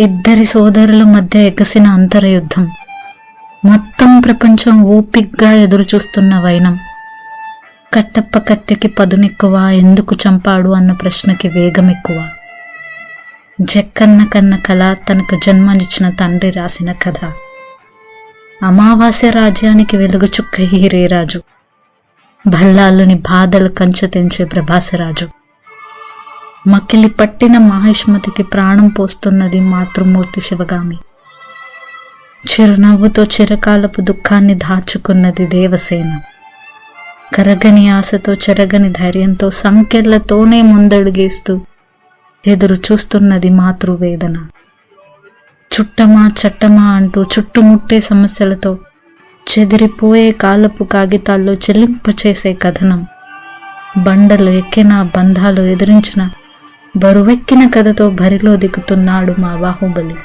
ఇద్దరి సోదరుల మధ్య ఎగసిన అంతరయుద్ధం. మొత్తం ప్రపంచం ఓపిగ్గా ఎదురుచూస్తున్న వైనం. కట్టప్ప కత్తికి పదునెక్కువ ఎందుకు చంపాడు అన్న ప్రశ్నకి వేగం ఎక్కువ జక్కన్న కన్న కళ తనకు జన్మనిచ్చిన తండ్రి రాసిన కథ. అమావాస్య రాజ్యానికి వెలుగు చుక్క హీరేరాజు. భల్లాలుని బాధలు కంచె తెంచే ప్రభాసరాజు. మకిలి పట్టిన మహిష్మతికి ప్రాణం పోస్తున్నది మాతృమూర్తి శివగామి. చిరునవ్వుతో చిరకాలపు దుఃఖాన్ని దాచుకున్నది దేవసేన. కరగని ఆశతో చెరగని ధైర్యంతో సంకెళ్ళతోనే ముందడుగేస్తూ ఎదురు చూస్తున్నది మాతృవేదన. చుట్టమా చట్టమా అంటూ చుట్టుముట్టే సమస్యలతో చెదిరిపోయే కాలపు కాగితాల్లో చెల్లింపచేసే కథనం. బండలు ఎక్కిన బంధాలు ఎదిరించిన బరువెక్కిన కథతో బరిలో దిగుతున్నాడు మా బాహుబలి.